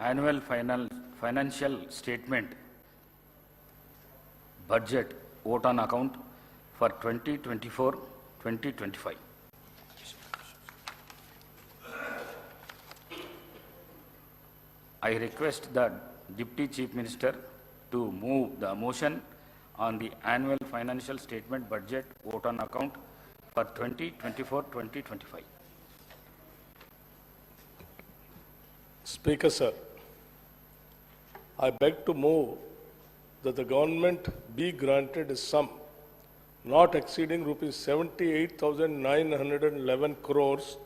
annual final, financial statement budget vote on account for 2024-2025. I request the Deputy Chief Minister to move the motion on the annual financial statement budget vote on account for 2024-2025. Speaker, sir, I beg to move that the government be granted a sum not exceeding rupees seventy-eight thousand nine hundred and eleven crores,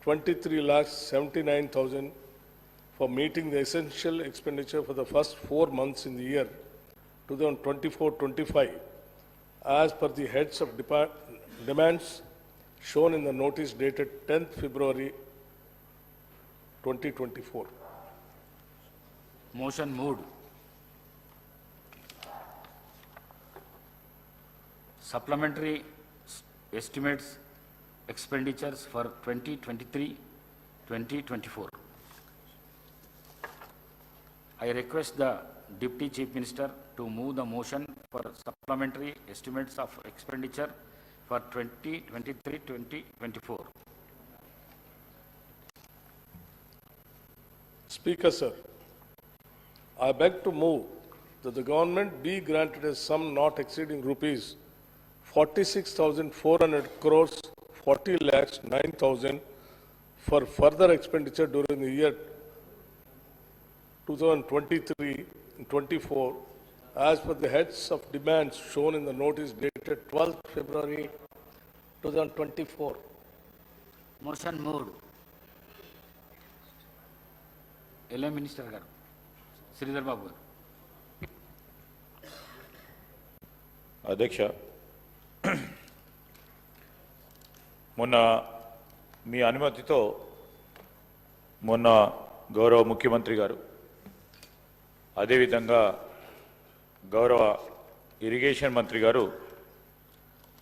twenty-three lakhs seventy-nine thousand for meeting the essential expenditure for the first four months in the year 2024-25 as per the heads of demands shown in the notice dated 10th February 2024. Motion మూడు Supplementary estimates expenditures for 2023-2024. I request the Deputy Chief Minister to move the motion for supplementary estimates of expenditure for 2023-2024. Speaker, sir. I beg to move that the government be granted a sum not exceeding rupees 46,400 crores 40 lakhs 9,000 for further expenditure during the year 2023-24, as per the heads of demands shown in the notice dated 12th February 2024. Motion moved. Hello, Minister Garu. Sridhar Babu గారు. అధ్యక్ష మొన్న మీ అనుమతితో మొన్న గౌరవ ముఖ్యమంత్రి గారు అదేవిధంగా గౌరవ ఇరిగేషన్ మంత్రి గారు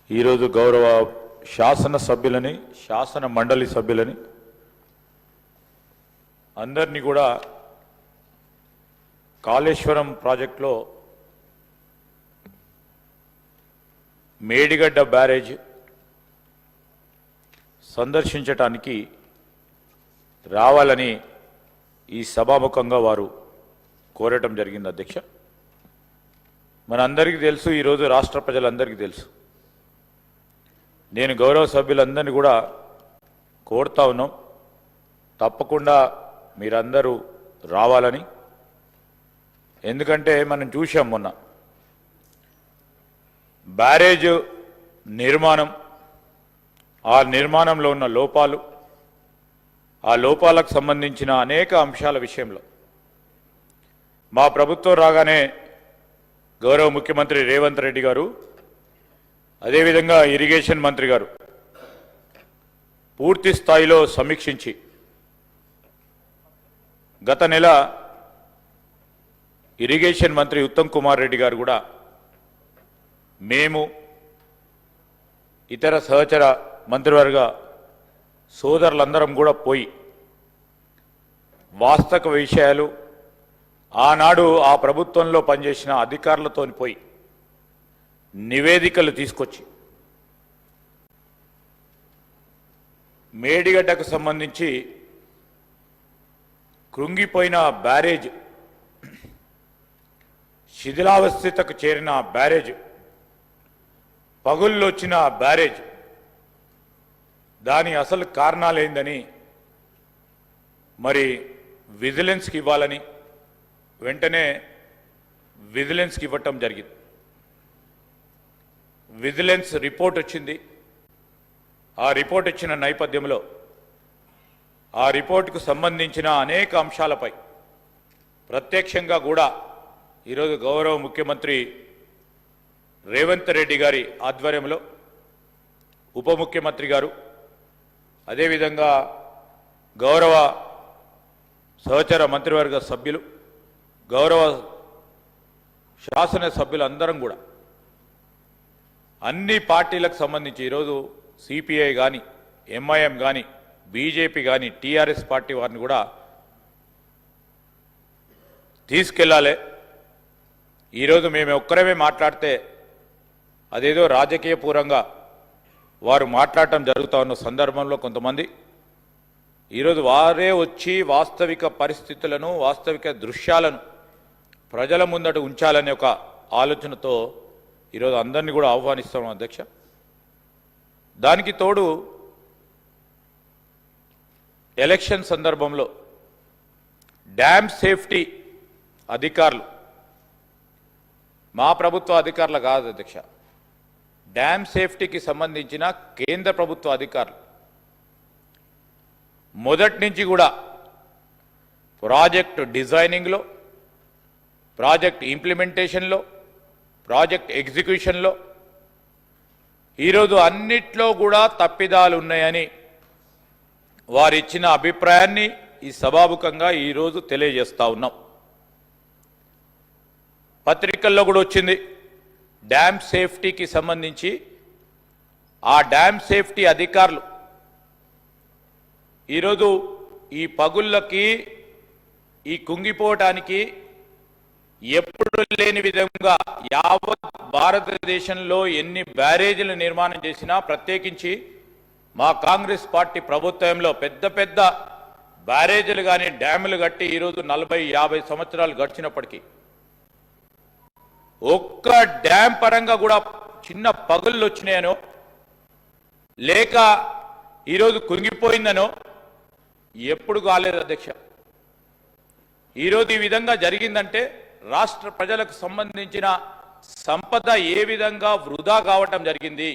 ఈరోజు గౌరవ శాసన సభ్యులని శాసన మండలి సభ్యులని అందరినీ కూడా కాళేశ్వరం ప్రాజెక్టులో మేడిగడ్డ బ్యారేజ్ సందర్శించటానికి రావాలని ఈ సభాముఖంగా వారు కోరటం జరిగింది అధ్యక్ష. మనందరికీ తెలుసు ఈరోజు రాష్ట్ర ప్రజలందరికీ తెలుసు. నేను గౌరవ సభ్యులందరినీ కూడా కోరుతా ఉన్నాం. తప్పకుండా మీరందరూ రావాలని ఎందుకంటే మనం చూసాం మొన్న. బ్యారేజ్ నిర్మాణం ఆ నిర్మాణంలో ఉన్న లోపాలు ఆ లోపాలకు సంబంధించిన అనేక అంశాల విషయంలో. మా ప్రభుత్వం రాగానే గౌరవ ముఖ్యమంత్రి రేవంత్ రెడ్డి గారు అదేవిధంగా ఇరిగేషన్ మంత్రి గారు పూర్తి స్థాయిలో సమీక్షించి గత నెల ఇరిగేషన్ మంత్రి ఉత్తమ్ కుమార్ రెడ్డి గారు కూడా మేము ఇతర సహచర మంత్రివర్గ సోదరులందరం కూడా పోయి వాస్తవ విషయాలు ఆనాడు ఆ ప్రభుత్వంలో పనిచేసిన అధికారులతో పోయి నివేదికలు తీసుకొచ్చి మేడిగడ్డకు సంబంధించి కృంగిపోయిన బ్యారేజ్ శిథిలావస్థితకు చేరిన బ్యారేజ్ పగుళ్ళొచ్చిన బ్యారేజ్ దాని అసలు కారణాలేందని మరి విజిలెన్స్కి ఇవ్వాలని వెంటనే విజిలెన్స్కి ఇవ్వటం జరిగింది. విజిలెన్స్ రిపోర్ట్ వచ్చింది. ఆ రిపోర్ట్ ఇచ్చిన నేపథ్యంలో ఆ రిపోర్టుకు సంబంధించిన అనేక అంశాలపై ప్రత్యక్షంగా కూడా ఈరోజు గౌరవ ముఖ్యమంత్రి రేవంత్ రెడ్డి గారి ఆధ్వర్యంలో ఉప ముఖ్యమంత్రి గారు అదేవిధంగా గౌరవ సహచర మంత్రివర్గ సభ్యులు గౌరవ శాసన సభ్యులందరం కూడా అన్ని పార్టీలకు సంబంధించి ఈరోజు సిపిఐ కానీ ఎంఐఎం కానీ బీజేపీ కానీ టీఆర్ఎస్ పార్టీ వారిని కూడా తీసుకెళ్ళాలి ఈరోజు మేము ఒక్కరమే మాట్లాడితే అదేదో రాజకీయ పూర్వంగా వారు మాట్లాడటం జరుగుతూ ఉన్న సందర్భంలో కొంతమంది ఈరోజు వారే వచ్చి వాస్తవిక పరిస్థితులను వాస్తవిక దృశ్యాలను ప్రజల ముందట ఉంచాలనే ఒక ఆలోచనతో ఈరోజు అందరినీ కూడా ఆహ్వానిస్తాం అధ్యక్ష. దానికి తోడు ఎలక్షన్ సందర్భంలో డ్యామ్ సేఫ్టీ అధికారులు మా ప్రభుత్వ అధికారులు కాదు అధ్యక్ష. డ్యామ్ సేఫ్టీకి సంబంధించిన కేంద్ర ప్రభుత్వ అధికారులు. మొదటి నుంచి కూడా ప్రాజెక్ట్ డిజైనింగ్లో ప్రాజెక్ట్ ఇంప్లిమెంటేషన్లో ప్రాజెక్ట్ ఎగ్జిక్యూషన్లో ఈరోజు అన్నిట్లో కూడా తప్పిదాలు ఉన్నాయని వారిచ్చిన అభిప్రాయాన్ని ఈ సభాముఖంగా ఈరోజు తెలియజేస్తా ఉన్నాం. పత్రికల్లో కూడా వచ్చింది. డ్యామ్ సేఫ్టీకి సంబంధించి ఆ డ్యామ్ సేఫ్టీ అధికారులు ఈరోజు ఈ పగుళ్ళకి ఈ కుంగిపోవటానికి ఎప్పుడు లేని విధంగా యావత్ భారతదేశంలో ఎన్ని బ్యారేజీలు నిర్మాణం చేసినా ప్రత్యేకించి మా కాంగ్రెస్ పార్టీ ప్రభుత్వంలో పెద్ద పెద్ద బ్యారేజీలు కానీ డ్యాములు కట్టి ఈరోజు నలభై యాభై సంవత్సరాలు గడిచినప్పటికీ ఒక్క డ్యామ్ పరంగా కూడా చిన్న పగుళ్ళు వచ్చినాయనో లేక ఈరోజు కుంగిపోయిందనో ఎప్పుడు కాలేదు అధ్యక్ష. ఈరోజు ఈ విధంగా జరిగిందంటే రాష్ట్ర ప్రజలకు సంబంధించిన సంపద ఏ విధంగా వృధా కావటం జరిగింది.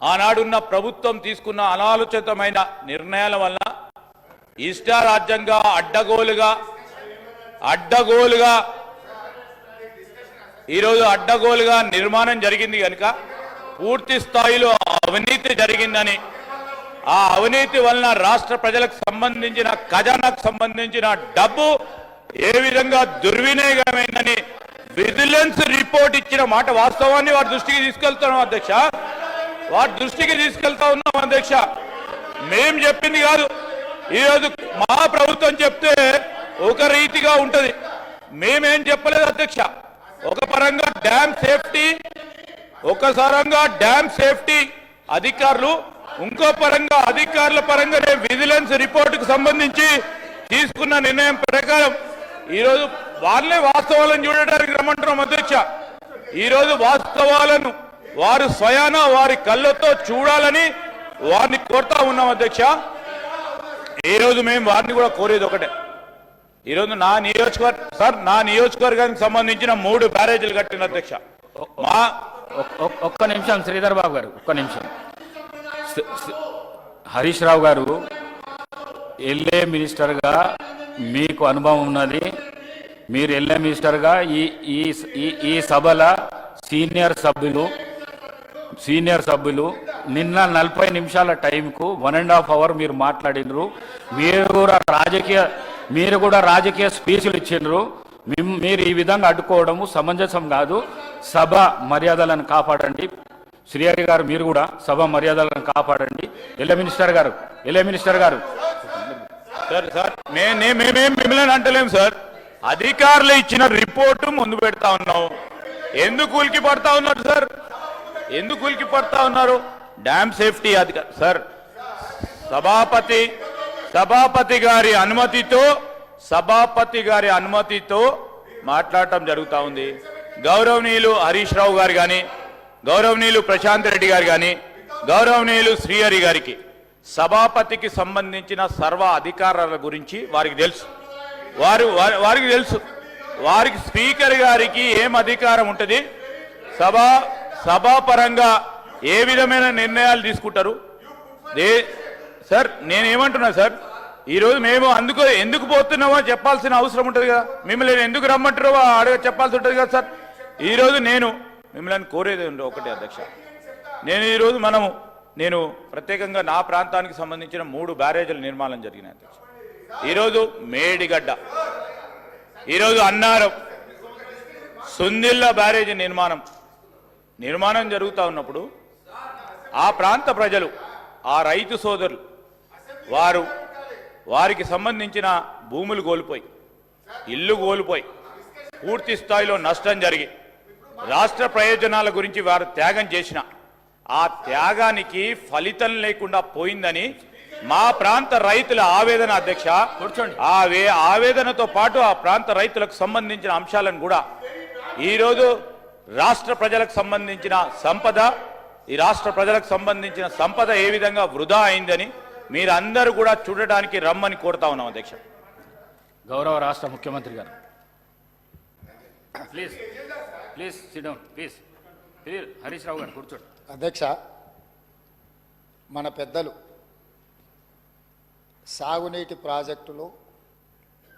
ఆనాడున్న ప్రభుత్వం తీసుకున్న అనాలోచితమైన నిర్ణయాల వల్ల ఇష్టారాజ్యంగా అడ్డగోలుగా అడ్డగోలుగా ఈరోజు అడ్డగోలుగా నిర్మాణం జరిగింది కనుక పూర్తి స్థాయిలో అవినీతి జరిగిందని ఆ అవినీతి వలన రాష్ట్ర ప్రజలకు సంబంధించిన ఖజానాకు సంబంధించిన డబ్బు ఏ విధంగా దుర్వినియోగమైందని విజిలెన్స్ రిపోర్ట్ ఇచ్చిన మాట వాస్తవాన్ని వారి దృష్టికి తీసుకెళ్తున్నాం అధ్యక్ష. వారి దృష్టికి తీసుకెళ్తా ఉన్నాం అధ్యక్ష. మేం చెప్పింది కాదు. ఈరోజు మా ప్రభుత్వం చెప్తే ఒక రీతిగా ఉంటుంది. మేమేం చెప్పలేదు అధ్యక్ష. ఒక పరంగా డ్యామ్ సేఫ్టీ ఒక పరంగా డ్యామ్ సేఫ్టీ అధికారులు ఇంకో పరంగా అధికారుల పరంగా నేను విజిలెన్స్ రిపోర్టుకు సంబంధించి తీసుకున్న నిర్ణయం ప్రకారం ఈరోజు వాళ్ళే వాస్తవాలను చూడడానికి రమ్మంటున్నాం అధ్యక్ష. ఈరోజు వాస్తవాలను వారు స్వయాన వారి కళ్ళతో చూడాలని వారిని కోరుతా ఉన్నాం అధ్యక్ష. ఈరోజు మేము వారిని కూడా కోరేది ఒకటే. ఈరోజు నా నియోజకవర్గ సార్ నా నియోజకవర్గానికి సంబంధించిన మూడు బ్యారేజీలు కట్టిన అధ్యక్ష. మా ఒక్క నిమిషం శ్రీధర్ బాబు గారు ఒక్క నిమిషం. హరీష్ రావు గారు ఎల్ఏ మినిస్టర్గా మీకు అనుభవం ఉన్నది. మీరు ఎల్ఏ మినిస్టర్గా ఈ ఈ ఈ- ఈ సభల సీనియర్ సభ్యులు సీనియర్ సభ్యులు నిన్న నలభై నిమిషాల టైంకు వన్ అండ్ హాఫ్ అవర్ మీరు మాట్లాడినరు. మీరు కూడా రాజకీయ మీరు కూడా రాజకీయ స్పీచ్లు ఇచ్చిండ్రు. మిమ్- మీరు ఈ విధంగా అడ్డుకోవడము సమంజసం కాదు. సభ మర్యాదలను కాపాడండి. శ్రీహరి గారు మీరు కూడా సభ మర్యాదలను కాపాడండి. ఎల్ల మినిస్టర్ గారు ఎల్ల మినిస్టర్ గారు. సార్ సార్ మేమేం మిమ్మల్ని అంటలేము సార్. అధికారులు ఇచ్చిన రిపోర్టు ముందు పెడతా ఉన్నాం. ఎందుకు ఉలికి పడతా ఉన్నారు సార్? ఎందుకు ఉలికి పడతా ఉన్నారు? డ్యామ్ సేఫ్టీ అధికారి సార్ సభాపతి సభాపతి గారి అనుమతితో సభాపతి గారి అనుమతితో మాట్లాడటం జరుగుతూ ఉంది. గౌరవనీయులు హరీష్ రావు గారు కానీ గౌరవనీయులు ప్రశాంత్ రెడ్డి గారు కానీ గౌరవనీయులు శ్రీహరి గారికి సభాపతికి సంబంధించిన సర్వ అధికారాల గురించి వారికి తెలుసు. వారు వారి- వారికి తెలుసు. వారికి స్పీకర్ గారికి ఏం అధికారం ఉంటుంది? సభా సభాపరంగా ఏ విధమైన నిర్ణయాలు తీసుకుంటారు? దే సార్ నేనేమంటున్నా సార్? ఈరోజు మేము అందుకు ఎందుకు పోతున్నామో చెప్పాల్సిన అవసరం ఉంటుంది కదా. మిమ్మల్ని ఎందుకు రమ్మంటారో అడగ చెప్పాల్సి ఉంటుంది కదా సార్. ఈరోజు నేను మిమ్మల్ని కోరేది ఉంది ఒకటే అధ్యక్ష. నేను ఈరోజు మనము నేను ప్రత్యేకంగా నా ప్రాంతానికి సంబంధించిన మూడు బ్యారేజీల నిర్మాణం జరిగిన అధ్యక్ష. ఈరోజు మేడిగడ్డ ఈరోజు అన్నారం సుందిల్ల బ్యారేజీ నిర్మాణం నిర్మాణం జరుగుతూ ఉన్నప్పుడు ఆ ప్రాంత ప్రజలు ఆ రైతు సోదరులు వారు వారికి సంబంధించిన భూములు కోల్పోయి ఇల్లు కోల్పోయి పూర్తి స్థాయిలో నష్టం జరిగి రాష్ట్ర ప్రయోజనాల గురించి వారు త్యాగం చేసిన ఆ త్యాగానికి ఫలితం లేకుండా పోయిందని మా ప్రాంత రైతుల ఆవేదన అధ్యక్ష కూర్చోండి. ఆ వే ఆవేదనతో పాటు ఆ ప్రాంత రైతులకు సంబంధించిన అంశాలను కూడా ఈరోజు రాష్ట్ర ప్రజలకు సంబంధించిన సంపద ఈ రాష్ట్ర ప్రజలకు సంబంధించిన సంపద ఏ విధంగా వృధా అయిందని మీరందరూ కూడా చూడడానికి రమ్మని కోరుతా ఉన్నాం అధ్యక్ష. గౌరవ రాష్ట్ర ముఖ్యమంత్రి గారు. Please please sit down please please Harish Rao గారు కూర్చోండి. అధ్యక్ష మన పెద్దలు సాగునీటి ప్రాజెక్టులు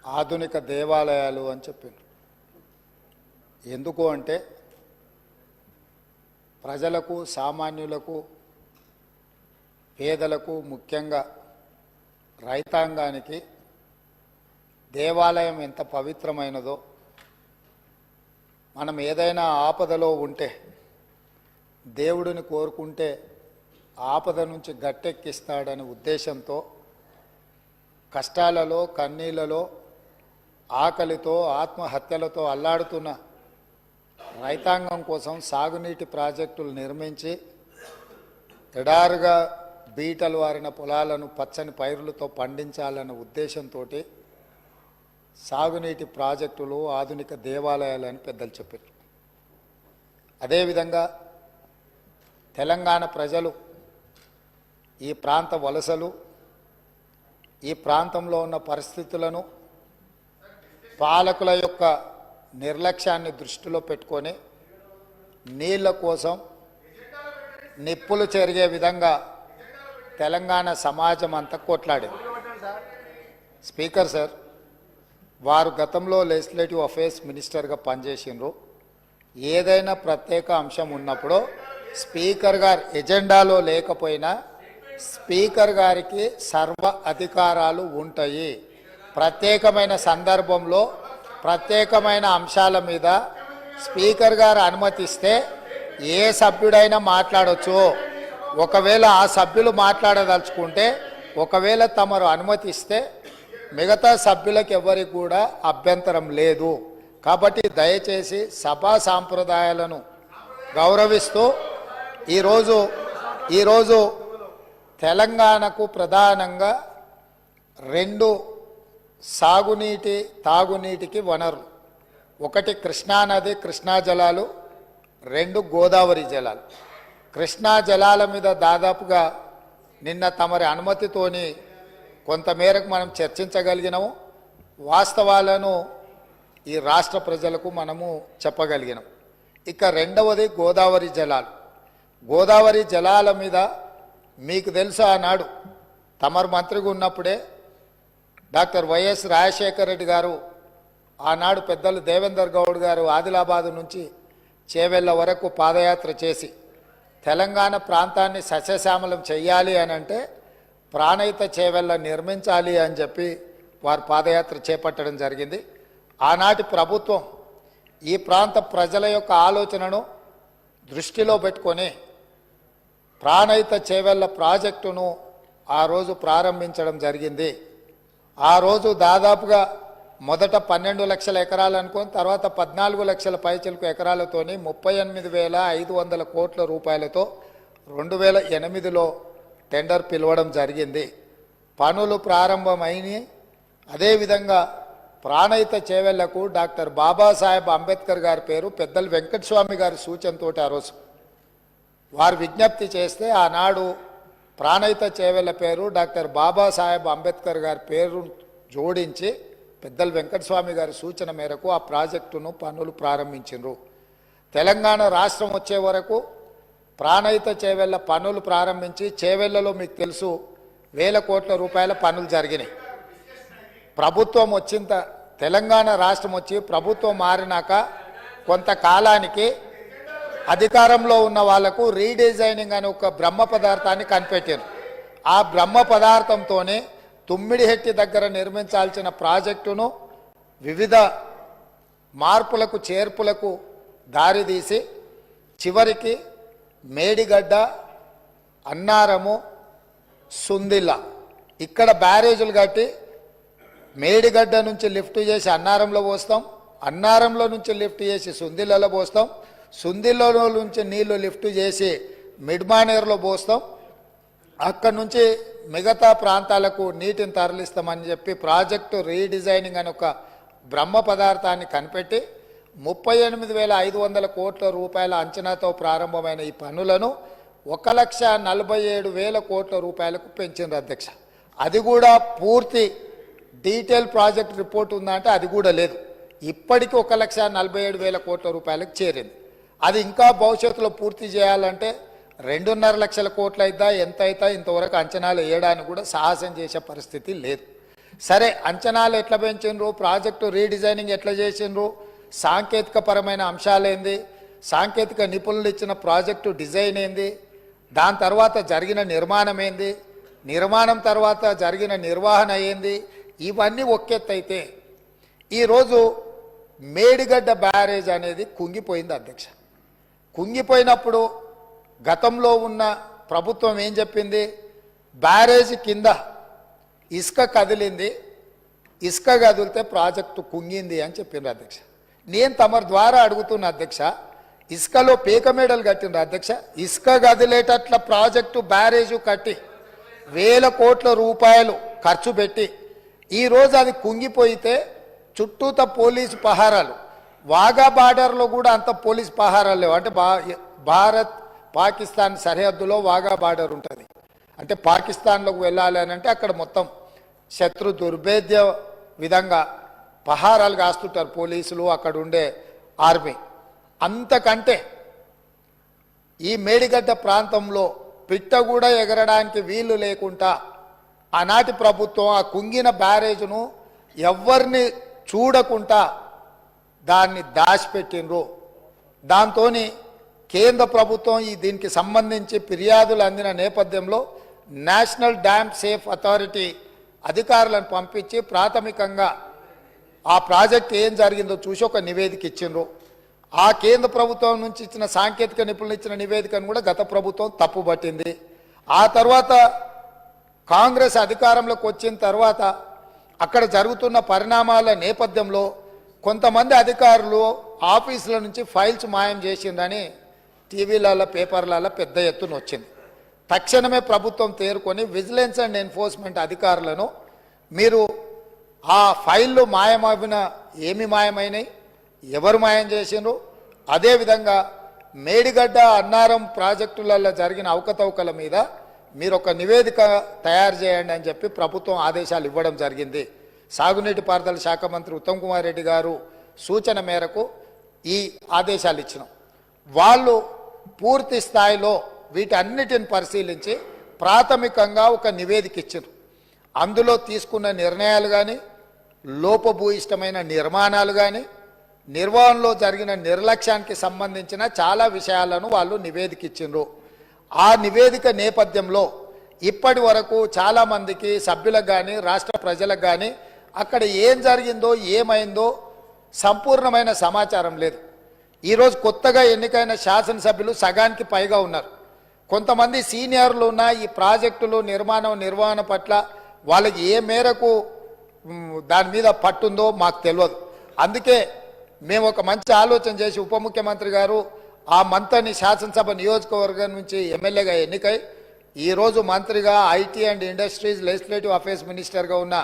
ఆధునిక దేవాలయాలు అని చెప్పిండ్రు. ఎందుకు అంటే ప్రజలకు సామాన్యులకు పేదలకు ముఖ్యంగా రైతాంగానికి దేవాలయం ఎంత పవిత్రమైనదో మనం ఏదైనా ఆపదలో ఉంటే దేవుడిని కోరుకుంటే ఆపద నుంచి గట్టెక్కిస్తాడనే ఉద్దేశంతో కష్టాలలో కన్నీళ్ళలో ఆకలితో ఆత్మహత్యలతో అల్లాడుతున్న రైతాంగం కోసం సాగునీటి ప్రాజెక్టులు నిర్మించి ఎడారుగా బీటలు వారిన పొలాలను పచ్చని పైరులతో పండించాలన్న ఉద్దేశంతో సాగునీటి ప్రాజెక్టులు ఆధునిక దేవాలయాలని పెద్దలు చెప్పారు. అదేవిధంగా తెలంగాణ ప్రజలు ఈ ప్రాంత వలసలు ఈ ప్రాంతంలో ఉన్న పరిస్థితులను పాలకుల యొక్క నిర్లక్ష్యాన్ని దృష్టిలో పెట్టుకొని నీళ్ళ కోసం నిప్పులు చెరిగే విధంగా తెలంగాణ సమాజం అంతా కొట్లాడింది. స్పీకర్ సార్ వారు గతంలో లెజిస్లేటివ్ అఫేర్స్ మినిస్టర్గా పనిచేసిండ్రు. ఏదైనా ప్రత్యేక అంశం ఉన్నప్పుడు స్పీకర్ గారు ఎజెండాలో లేకపోయినా స్పీకర్ గారికి సర్వ అధికారాలు ఉంటాయి. ప్రత్యేకమైన సందర్భంలో ప్రత్యేకమైన అంశాల మీద స్పీకర్ గారు అనుమతిస్తే ఏ సభ్యుడైనా మాట్లాడొచ్చు. ఒకవేళ ఆ సభ్యులు మాట్లాడదలుచుకుంటే ఒకవేళ తమరు అనుమతిస్తే మిగతా సభ్యులకు ఎవరికి కూడా అభ్యంతరం లేదు. కాబట్టి దయచేసి సభా సాంప్రదాయాలను గౌరవిస్తూ ఈరోజు ఈరోజు తెలంగాణకు ప్రధానంగా రెండు సాగునీటి తాగునీటికి వనరులు ఒకటి కృష్ణానది కృష్ణా జలాలు రెండు గోదావరి జలాలు. కృష్ణా జలాల మీద దాదాపుగా నిన్న తమరి అనుమతితోని కొంతమేరకు మనం చర్చించగలిగినాము. వాస్తవాలను ఈ రాష్ట్ర ప్రజలకు మనము చెప్పగలిగినాం. ఇక రెండవది గోదావరి జలాలు. గోదావరి జలాల మీద మీకు తెలుసు ఆనాడు తమరు మంత్రిగా ఉన్నప్పుడే డాక్టర్ వైఎస్ రాజశేఖర రెడ్డి గారు ఆనాడు పెద్దలు దేవేందర్ గౌడ్ గారు ఆదిలాబాద్ నుంచి చేవెళ్ళ వరకు పాదయాత్ర చేసి తెలంగాణ ప్రాంతాన్ని సస్యశ్యామలం చెయ్యాలి అని అంటే ప్రాణయిత చేవెళ్ళ నిర్మించాలి అని చెప్పి వారు పాదయాత్ర చేపట్టడం జరిగింది. ఆనాటి ప్రభుత్వం ఈ ప్రాంత ప్రజల యొక్క ఆలోచనను దృష్టిలో పెట్టుకొని ప్రాణయిత చేవెళ్ళ ప్రాజెక్టును ఆ రోజు ప్రారంభించడం జరిగింది. ఆ రోజు దాదాపుగా మొదట పన్నెండు లక్షల ఎకరాలు అనుకొని తర్వాత పద్నాలుగు లక్షల పైచలకు ఎకరాలతోని ముప్పై ఎనిమిది వేల ఐదు వందల కోట్ల రూపాయలతో రెండు వేల ఎనిమిదిలో టెండర్ పిలవడం జరిగింది. పనులు ప్రారంభమైన అదేవిధంగా ప్రాణయిత చేవెళ్ళకు డాక్టర్ బాబాసాహెబ్ అంబేద్కర్ గారి పేరు పెద్దలు వెంకటస్వామి గారి సూచనతోటి ఆ రోజు. వారు విజ్ఞప్తి చేస్తే ఆనాడు ప్రాణయిత చేవెళ్ళ పేరు డాక్టర్ బాబాసాహెబ్ అంబేద్కర్ గారి పేరు జోడించి పెద్దల వెంకటస్వామి గారి సూచన మేరకు ఆ ప్రాజెక్టును పనులు ప్రారంభించిండ్రు. తెలంగాణ రాష్ట్రం వచ్చే వరకు ప్రాణహిత చేవెళ్ళ పనులు ప్రారంభించి చేవెళ్ళలో మీకు తెలుసు వేల కోట్ల రూపాయల పనులు జరిగినాయి. ప్రభుత్వం వచ్చింత తెలంగాణ రాష్ట్రం వచ్చి ప్రభుత్వం మారినాక కొంతకాలానికి అధికారంలో ఉన్న వాళ్ళకు రీడిజైనింగ్ అనే ఒక బ్రహ్మ పదార్థాన్ని కనిపెట్టారు ఆ బ్రహ్మ పదార్థంతోనే తుమ్మిడిహెట్టి దగ్గర నిర్మించాల్సిన ప్రాజెక్టును వివిధ మార్పులకు చేర్పులకు దారితీసి చివరికి మేడిగడ్డ అన్నారము సుందిల్ల ఇక్కడ బ్యారేజీలు కట్టి మేడిగడ్డ నుంచి లిఫ్ట్ చేసి అన్నారంలో పోస్తాం అన్నారంలో నుంచి లిఫ్ట్ చేసి సుందిల్లలో పోస్తాం సుందిల్లలో నుంచి నీళ్ళు లిఫ్ట్ చేసి మిడ్మానేర్లో పోస్తాం. అక్కడ నుంచి మిగతా ప్రాంతాలకు నీటిని తరలిస్తామని చెప్పి ప్రాజెక్టు రీడిజైనింగ్ అని ఒక బ్రహ్మ పదార్థాన్ని కనిపెట్టి ముప్పై ఎనిమిది వేల ఐదు వందల కోట్ల రూపాయల అంచనాతో ప్రారంభమైన ఈ పనులను ఒక లక్ష నలభై ఏడు వేల కోట్ల రూపాయలకు పెంచింది అధ్యక్ష. అది కూడా పూర్తి డీటెయిల్ ప్రాజెక్ట్ రిపోర్ట్ ఉందంటే అది కూడా లేదు. ఇప్పటికి ఒక లక్ష నలభై ఏడు వేల కోట్ల రూపాయలకు చేరింది. అది ఇంకా భవిష్యత్తులో పూర్తి చేయాలంటే రెండున్నర లక్షల కోట్లు అవుతా ఎంత అవుతా ఇంతవరకు అంచనాలు వేయడానికి కూడా సాహసం చేసే పరిస్థితి లేదు. సరే అంచనాలు ఎట్లా పెంచిండ్రు? ప్రాజెక్టు రీడిజైనింగ్ ఎట్లా చేసిండ్రు? సాంకేతిక పరమైన అంశాలేంది సాంకేతిక నిపుణులు ఇచ్చిన ప్రాజెక్టు డిజైన్ ఏంది? దాని తర్వాత జరిగిన నిర్మాణం ఏంది? నిర్మాణం తర్వాత జరిగిన నిర్వహణ ఏంది? ఇవన్నీ ఒక్కెత్తైతే ఈరోజు మేడిగడ్డ బ్యారేజ్ అనేది కుంగిపోయింది అధ్యక్ష. కుంగిపోయినప్పుడు గతంలో ఉన్న ప్రభుత్వం ఏం చెప్పింది? బ్యారేజ్ కింద ఇసుక కదిలింది. ఇసుక కదిలితే ప్రాజెక్టు కుంగింది అని చెప్పిండ్రు అధ్యక్ష. నేను తమరి ద్వారా అడుగుతున్న అధ్యక్ష ఇసుకలో పేక మేడలు కట్టిండ్రు అధ్యక్ష. ఇసుక కదిలేటట్ల ప్రాజెక్టు బ్యారేజు కట్టి వేల కోట్ల రూపాయలు ఖర్చు పెట్టి ఈరోజు అది కుంగిపోయితే చుట్టూత పోలీసు పహారాలు. వాగా బార్డర్లో కూడా అంత పోలీస్ పహారాలు లేవు. అంటే భా భారత్ పాకిస్తాన్ సరిహద్దులో వాగా బార్డర్ ఉంటుంది. అంటే పాకిస్తాన్లోకి వెళ్ళాలి అని అంటే అక్కడ మొత్తం శత్రు దుర్భేద్య విధంగా పహారాలు కాస్తుంటారు పోలీసులు అక్కడ ఉండే ఆర్మీ. అంతకంటే ఈ మేడిగడ్డ ప్రాంతంలో పిట్ట కూడా ఎగరడానికి వీలు లేకుండా ఆనాటి ప్రభుత్వం ఆ కుంగిన బ్యారేజ్ను ఎవరిని చూడకుండా దాన్ని దాచిపెట్టినరు దాంతో కేంద్ర ప్రభుత్వం ఈ దీనికి సంబంధించి ఫిర్యాదులు అందిన నేపథ్యంలో నేషనల్ డ్యామ్ సేఫ్ అథారిటీ అధికారులను పంపించి ప్రాథమికంగా ఆ ప్రాజెక్ట్ ఏం జరిగిందో చూసి ఒక నివేదిక ఇచ్చిండ్రు. ఆ కేంద్ర ప్రభుత్వం నుంచి ఇచ్చిన సాంకేతిక నిపుణులు ఇచ్చిన నివేదికను కూడా గత ప్రభుత్వం తప్పుపట్టింది. ఆ తర్వాత కాంగ్రెస్ అధికారంలోకి వచ్చిన తర్వాత అక్కడ జరుగుతున్న పరిణామాల నేపథ్యంలో కొంతమంది అధికారులు ఆఫీసుల నుంచి ఫైల్స్ మాయం చేసిందని టీవీలలో పేపర్లలో పెద్ద ఎత్తున వచ్చింది. తక్షణమే ప్రభుత్వం తేరుకొని విజిలెన్స్ అండ్ ఎన్ఫోర్స్మెంట్ అధికారులను మీరు ఆ ఫైళ్ళు మాయమైన ఏమి మాయమైనవి ఎవరు మాయం చేసిండ్రు? అదేవిధంగా మేడిగడ్డ అన్నారం ప్రాజెక్టులలో జరిగిన అవకతవకల మీద మీరు ఒక నివేదిక తయారు చేయండి అని చెప్పి ప్రభుత్వం ఆదేశాలు ఇవ్వడం జరిగింది. సాగునీటి పారుదల శాఖ మంత్రి ఉత్తమ్ కుమార్ రెడ్డి గారు సూచన మేరకు ఈ ఆదేశాలు ఇచ్చినాం. వాళ్ళు పూర్తి స్థాయిలో వీటన్నిటిని పరిశీలించి ప్రాథమికంగా ఒక నివేదిక ఇచ్చారు. అందులో తీసుకున్న నిర్ణయాలు కానీ లోపభూయిష్టమైన నిర్మాణాలు కానీ నిర్వహణలో జరిగిన నిర్లక్ష్యానికి సంబంధించిన చాలా విషయాలను వాళ్ళు నివేదిక ఇచ్చిండ్రు. ఆ నివేదిక నేపథ్యంలో ఇప్పటి వరకు చాలామందికి సభ్యులకు కానీ రాష్ట్ర ప్రజలకు కానీ అక్కడ ఏం జరిగిందో ఏమైందో సంపూర్ణమైన సమాచారం లేదు. ఈరోజు కొత్తగా ఎన్నికైన శాసనసభ్యులు సగానికి పైగా ఉన్నారు. కొంతమంది సీనియర్లు ఉన్న ఈ ప్రాజెక్టులు నిర్మాణం నిర్వహణ పట్ల వాళ్ళకి ఏ మేరకు దాని మీద పట్టుందో మాకు తెలియదు అందుకే మేము ఒక మంచి ఆలోచన చేసి ఉప ముఖ్యమంత్రి గారు ఆ మంత్రిని శాసనసభ నియోజకవర్గం నుంచి ఎమ్మెల్యేగా ఎన్నికై ఈరోజు మంత్రిగా IT and industries legislative affairs మినిస్టర్గా ఉన్న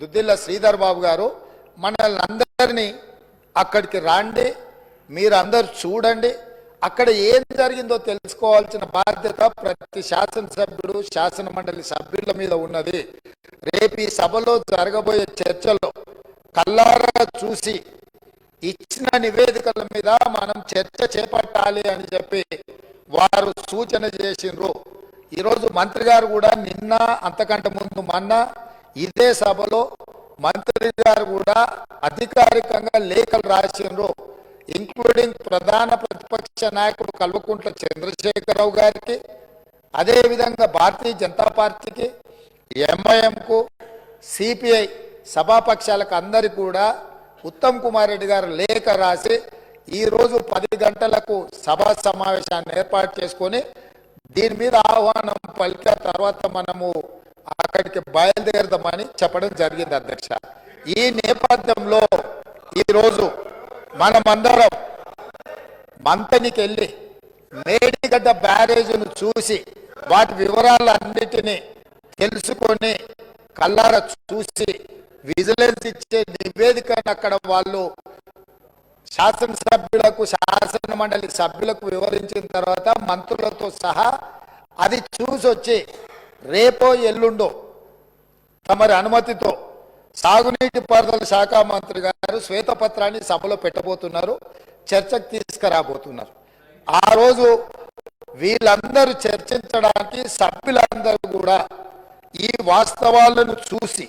దుద్దిల్ల శ్రీధర్ బాబు గారు మనల్ని అందరినీ అక్కడికి రాండి మీరు చూడండి. అక్కడ ఏం జరిగిందో తెలుసుకోవాల్సిన బాధ్యత ప్రతి శాసనసభ్యుడు శాసన మండలి సభ్యుల మీద ఉన్నది. రేపు ఈ సభలో జరగబోయే చర్చలో కల్లారా చూసి ఇచ్చిన నివేదికల మీద మనం చర్చ చేపట్టాలి అని చెప్పి వారు సూచన చేసిండ్రు. ఈరోజు మంత్రి గారు కూడా నిన్న అంతకంటే ముందు మొన్న ఇదే సభలో మంత్రి గారు కూడా అధికారికంగా లేఖలు రాసిండ్రు ఇంక్లూడింగ్ ప్రధాన ప్రతిపక్ష నాయకుడు కల్వకుంట్ల చంద్రశేఖరరావు గారికి అదేవిధంగా భారతీయ జనతా పార్టీకి ఎంఐఎంకు సిపిఐ సభాపక్షాలకు అందరికీ కూడా ఉత్తమ్ కుమార్ రెడ్డి గారు లేఖ రాసి ఈరోజు పది గంటలకు సభా సమావేశాన్ని ఏర్పాటు చేసుకొని దీని మీద ఆహ్వానం పలికిన తర్వాత మనము అక్కడికి బయలుదేరదామని చెప్పడం జరిగింది అధ్యక్ష. ఈ నేపథ్యంలో ఈరోజు మనమందరం మంతనికి వెళ్ళి మేడిగడ్డ బ్యారేజీని చూసి వాటి వివరాలన్నిటినీ తెలుసుకొని కల్లార చూసి విజిలెన్స్ ఇచ్చే నివేదికను అక్కడ వాళ్ళు శాసనసభ్యులకు శాసన మండలి సభ్యులకు వివరించిన తర్వాత మంత్రులతో సహా అది చూసొచ్చి రేపో ఎల్లుండో తమరి అనుమతితో సాగునీటి పారుదల శాఖ మంత్రి గారు శ్వేతపత్రాన్ని సభలో పెట్టబోతున్నారు చర్చకు తీసుకురాబోతున్నారు. ఆ రోజు వీళ్ళందరూ చర్చించడానికి సభ్యులందరూ కూడా ఈ వాస్తవాలను చూసి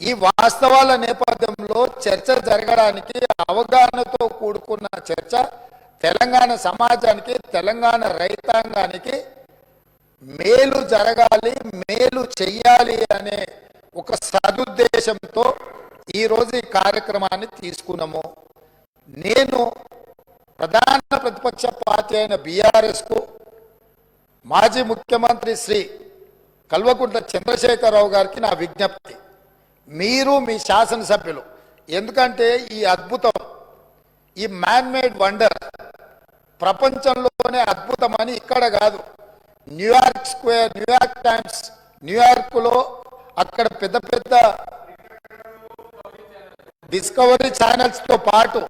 ఈ వాస్తవాల నేపథ్యంలో చర్చ జరగడానికి అవగాహనతో కూడుకున్న చర్చ తెలంగాణ సమాజానికి తెలంగాణ రైతాంగానికి మేలు జరగాలి మేలు చెయ్యాలి అనే ఒక సదుద్దేశంతో ఈరోజు ఈ కార్యక్రమాన్ని తీసుకున్నాము. నేను ప్రధాన ప్రతిపక్ష పార్టీ అయిన బీఆర్ఎస్కు మాజీ ముఖ్యమంత్రి శ్రీ కల్వకుంట్ల చంద్రశేఖరరావు గారికి నా విజ్ఞప్తి. మీరు మీ శాసనసభ్యులు. ఎందుకంటే ఈ అద్భుతం ఈ మ్యాన్మేడ్ వండర్ ప్రపంచంలోనే అద్భుతమని ఇక్కడ కాదు. న్యూయార్క్ స్క్వేర్ న్యూయార్క్ టైమ్స్ న్యూయార్క్లో అక్కడ పెద్ద పెద్ద డిస్కవరీ ఛానల్స్తో పాటు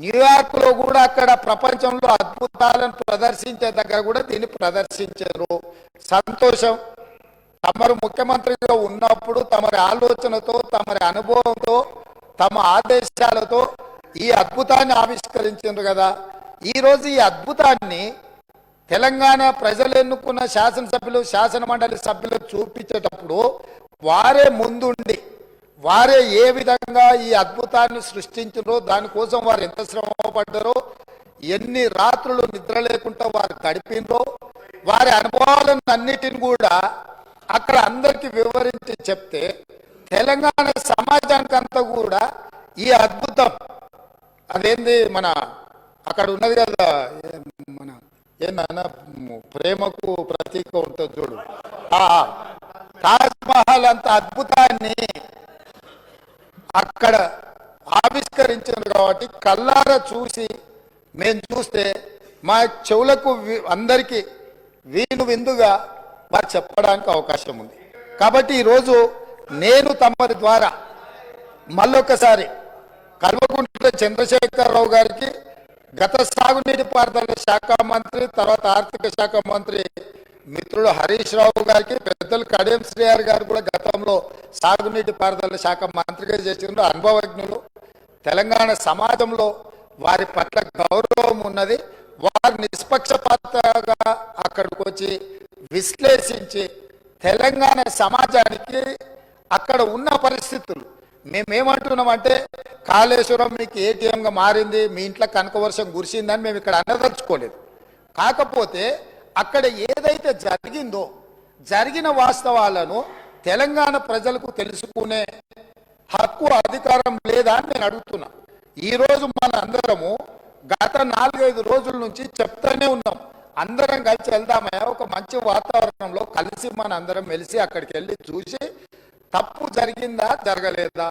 న్యూయార్క్లో కూడా అక్కడ ప్రపంచంలో అద్భుతాలను ప్రదర్శించే దగ్గర కూడా దీన్ని ప్రదర్శించారు. సంతోషం. తమరు ముఖ్యమంత్రిగా ఉన్నప్పుడు తమరి ఆలోచనతో తమరి అనుభవంతో తమ ఆదేశాలతో ఈ అద్భుతాన్ని ఆవిష్కరించారు కదా. ఈరోజు ఈ అద్భుతాన్ని తెలంగాణ ప్రజలు ఎన్నుకున్న శాసనసభ్యులు శాసన మండలి సభ్యులు చూపించేటప్పుడు వారే ముందుండి వారే ఏ విధంగా ఈ అద్భుతాన్ని సృష్టించారో దానికోసం వారు ఎంత శ్రమ పడ్డారో ఎన్ని రాత్రులు నిద్ర లేకుండా వారు గడిపినరో వారి అనుభవాలను అన్నిటిని కూడా అక్కడ అందరికీ వివరించి చెప్తే తెలంగాణ సమాజానికి అంతా కూడా ఈ అద్భుతం. అదేంది మన అక్కడ ఉన్నది కదా ఏ- ప్రేమకు ప్రతీక ఉంటుంది చూడు. తాజ్మహల్ తాజ్ మహల్ అంత అద్భుతాన్ని అక్కడ ఆవిష్కరించారు కాబట్టి కల్లారా చూసి మేము చూస్తే మా చెవులకు అందరికీ వీణు విందుగా వారు చెప్పడానికి అవకాశం ఉంది. కాబట్టి ఈరోజు నేను తమరి ద్వారా మళ్ళొకసారి కల్వకుంట్ల చంద్రశేఖరరావు గారికి గత సాగునీటి పారుదల శాఖ మంత్రి తర్వాత ఆర్థిక శాఖ మంత్రి మిత్రుడు హరీష్ రావు గారికి పెద్దలు కడియం శ్రీఆర్ గారు కూడా గతంలో సాగునీటి పారుదల శాఖ మంత్రిగా చేసిన అనుభవజ్ఞులు తెలంగాణ సమాజంలో వారి పట్ల గౌరవం ఉన్నది. వారు నిష్పక్షపాతగా అక్కడికి వచ్చి విశ్లేషించి తెలంగాణ సమాజానికి అక్కడ ఉన్న పరిస్థితులు మేమేమంటున్నామంటే కాళేశ్వరం మీకు ఏటీఎంగా మారింది మీ ఇంట్లో కనక వర్షం కురిసిందని మేము ఇక్కడ అనదలుచుకోలేదు. కాకపోతే అక్కడ ఏదైతే జరిగిందో జరిగిన వాస్తవాలను తెలంగాణ ప్రజలకు తెలుసుకునే హక్కు అధికారం లేదా అని నేను అడుగుతున్నా. ఈరోజు మన అందరము గత నాలుగైదు రోజుల నుంచి చెప్తానే ఉన్నాం. అందరం కలిసి వెళ్దామయ్యా ఒక మంచి వాతావరణంలో కలిసి మన అందరం మెలిసి అక్కడికి వెళ్ళి చూసి తప్పు జరిగిందా జరగలేదా?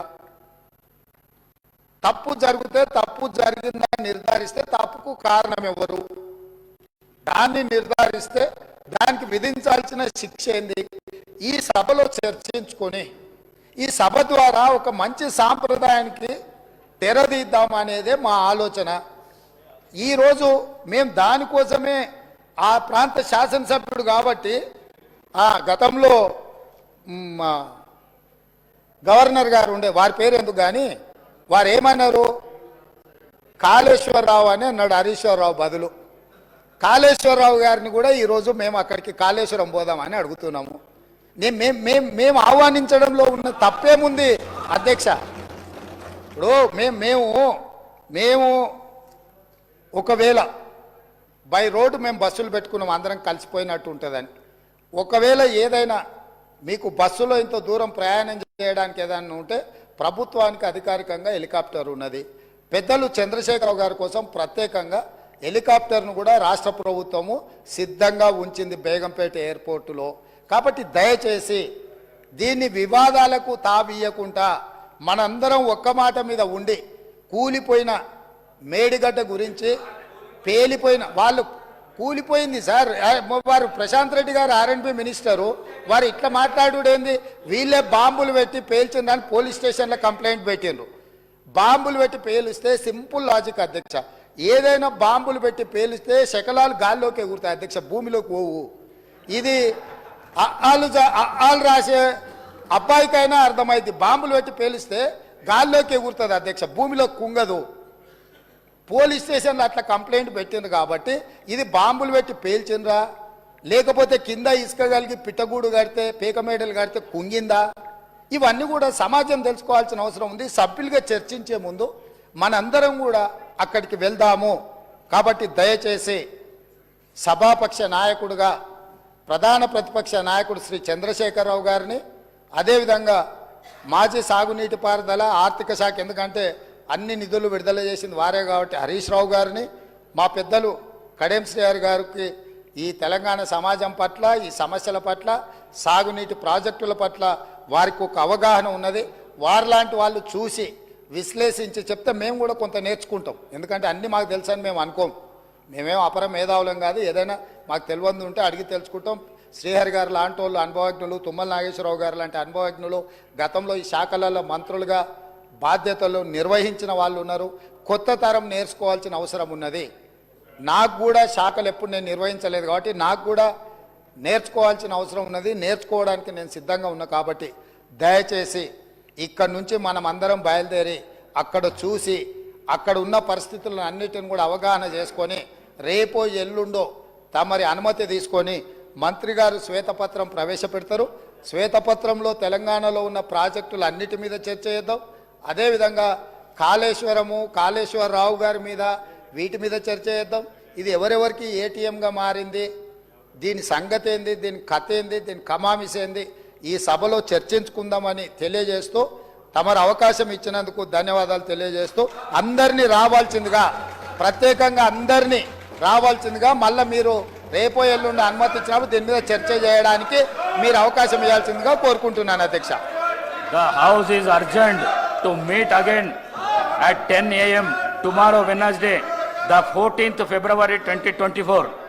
తప్పు జరిగితే తప్పు జరిగిందా నిర్ధారిస్తే తప్పుకు కారణం ఎవరు దాన్ని నిర్ధారిస్తే దానికి విధించాల్సిన శిక్ష ఏంది? ఈ సభలో చర్చించుకొని ఈ సభ ద్వారా ఒక మంచి సాంప్రదాయానికి తెరదీద్దాం అనేదే మా ఆలోచన. ఈరోజు మేము దానికోసమే ఆ ప్రాంత శాసనసభ్యుడు కాబట్టి ఆ గతంలో మా గవర్నర్ గారు ఉండే వారి పేరు ఎందుకు కానీ వారు ఏమన్నారు? కాళేశ్వరరావు అని అన్నాడు హరీశ్వరరావు బదులు. కాళేశ్వరరావు గారిని కూడా ఈరోజు మేము అక్కడికి కాళేశ్వరం పోదామని అడుగుతున్నాము. నేను మేము మేము మేము ఆహ్వానించడంలో ఉన్న తప్పేముంది అధ్యక్ష? ఇప్పుడు మేము మేము మేము ఒకవేళ బై రోడ్డు మేము బస్సులు పెట్టుకున్నాం అందరం కలిసిపోయినట్టు ఉంటుందని. ఒకవేళ ఏదైనా మీకు బస్సులో ఇంత దూరం ప్రయాణం చేయడానికి ఏదైనా ఉంటే ప్రభుత్వానికి అధికారికంగా హెలికాప్టర్ ఉన్నది. పెద్దలు చంద్రశేఖరరావు గారి కోసం ప్రత్యేకంగా హెలికాప్టర్ను కూడా రాష్ట్ర ప్రభుత్వము సిద్ధంగా ఉంచింది బేగంపేట ఎయిర్పోర్టులో. కాబట్టి దయచేసి దీన్ని వివాదాలకు తావీయకుండా మనందరం ఒక్క మాట మీద ఉండి కూలిపోయిన మేడిగడ్డ గురించి పేలిపోయిన వాళ్ళు కూలిపోయింది సార్. వారు ప్రశాంత్ రెడ్డి గారు ఆర్ఎన్బి మినిస్టరు. వారు ఇట్లా మాట్లాడుడేంది వీళ్ళే బాంబులు పెట్టి పేల్చిందని పోలీస్ స్టేషన్లో కంప్లైంట్ పెట్టిండ్రు. బాంబులు పెట్టి పేలిస్తే సింపుల్ లాజిక్ అధ్యక్ష. ఏదైనా బాంబులు పెట్టి పేలిస్తే శకలాలు గాల్లోకి ఎగురుతాయి అధ్యక్ష భూమిలోకి పోవు. ఇది వాళ్ళు వాళ్ళు రాసే అబ్బాయికైనా అర్థమైంది బాంబులు పెట్టి పేలిస్తే గాల్లోకి ఎగురుతుంది అధ్యక్ష భూమిలో కుంగదు. పోలీస్ స్టేషన్లో అట్లా కంప్లైంట్ పెట్టింది కాబట్టి ఇది బాంబులు పెట్టి పేల్చిండ్రా? లేకపోతే కింద ఇసుక కలిగి పిట్టగూడు కడితే పీకమేడలు కడితే కుంగిందా? ఇవన్నీ కూడా సమాజం తెలుసుకోవాల్సిన అవసరం ఉంది. సభ్యులుగా చర్చించే ముందు మనందరం కూడా అక్కడికి వెళ్దాము. కాబట్టి దయచేసి సభాపక్ష నాయకుడుగా ప్రధాన ప్రతిపక్ష నాయకుడు శ్రీ చంద్రశేఖరరావు గారిని అదేవిధంగా మాజీ సాగునీటి పారుదల ఆర్థిక శాఖ ఎందుకంటే అన్ని నిధులు విడుదల చేసింది వారే కాబట్టి హరీష్ రావు గారిని మా పెద్దలు కడెం శ్రీహరి గారికి ఈ తెలంగాణ సమాజం పట్ల ఈ సమస్యల పట్ల సాగునీటి ప్రాజెక్టుల పట్ల వారికి ఒక అవగాహన ఉన్నది. వారిలాంటి వాళ్ళు చూసి విశ్లేషించి చెప్తే మేము కూడా కొంత నేర్చుకుంటాం. ఎందుకంటే అన్నీ మాకు తెలుసని మేము అనుకోం. మేమేం అపర మేధావులం కాదు. ఏదైనా మాకు తెలియంది ఉంటే అడిగి తెలుసుకుంటాం. శ్రీహరి గారు లాంటి వాళ్ళు అనుభవజ్ఞులు తుమ్మల నాగేశ్వరరావు గారు లాంటి అనుభవజ్ఞులు గతంలో ఈ శాఖలలో మంత్రులుగా బాధ్యతలు నిర్వహించిన వాళ్ళు ఉన్నారు. కొత్త తరం నేర్చుకోవాల్సిన అవసరం ఉన్నది. నాకు కూడా శాఖలు ఎప్పుడు నేను నిర్వహించలేదు కాబట్టి నాకు కూడా నేర్చుకోవాల్సిన అవసరం ఉన్నది. నేర్చుకోవడానికి నేను సిద్ధంగా ఉన్నా కాబట్టి దయచేసి ఇక్కడ నుంచి మనం అందరం బయలుదేరి అక్కడ చూసి అక్కడ ఉన్న పరిస్థితులను అన్నిటిని కూడా అవగాహన చేసుకొని రేపో ఎల్లుండో తమరి అనుమతి తీసుకొని మంత్రి గారు శ్వేతపత్రం ప్రవేశపెడతారు. శ్వేతపత్రంలో తెలంగాణలో ఉన్న ప్రాజెక్టులు అన్నిటి మీద చర్చ చేద్దాం. అదేవిధంగా కాళేశ్వరము కాళేశ్వరరావు గారి మీద వీటి మీద చర్చ చేద్దాం. ఇది ఎవరెవరికి ఏటీఎంగా మారింది దీని సంగతి ఏంది దీని కథ ఏంది దీని కమామిస్ ఏంది ఈ సభలో చర్చించుకుందామని తెలియజేస్తూ తమరు అవకాశం ఇచ్చినందుకు ధన్యవాదాలు తెలియజేస్తూ అందరినీ రావాల్సిందిగా ప్రత్యేకంగా అందరినీ రావాల్సిందిగా మళ్ళీ మీరు రేపో ఎల్లుండి అనుమతి ఇచ్చినప్పుడు దీని మీద చర్చ చేయడానికి మీరు అవకాశం ఇవ్వాల్సిందిగా కోరుకుంటున్నాను అధ్యక్ష. The house is adjourned to meet again at 10 a.m. tomorrow Wednesday, the 14th February 2024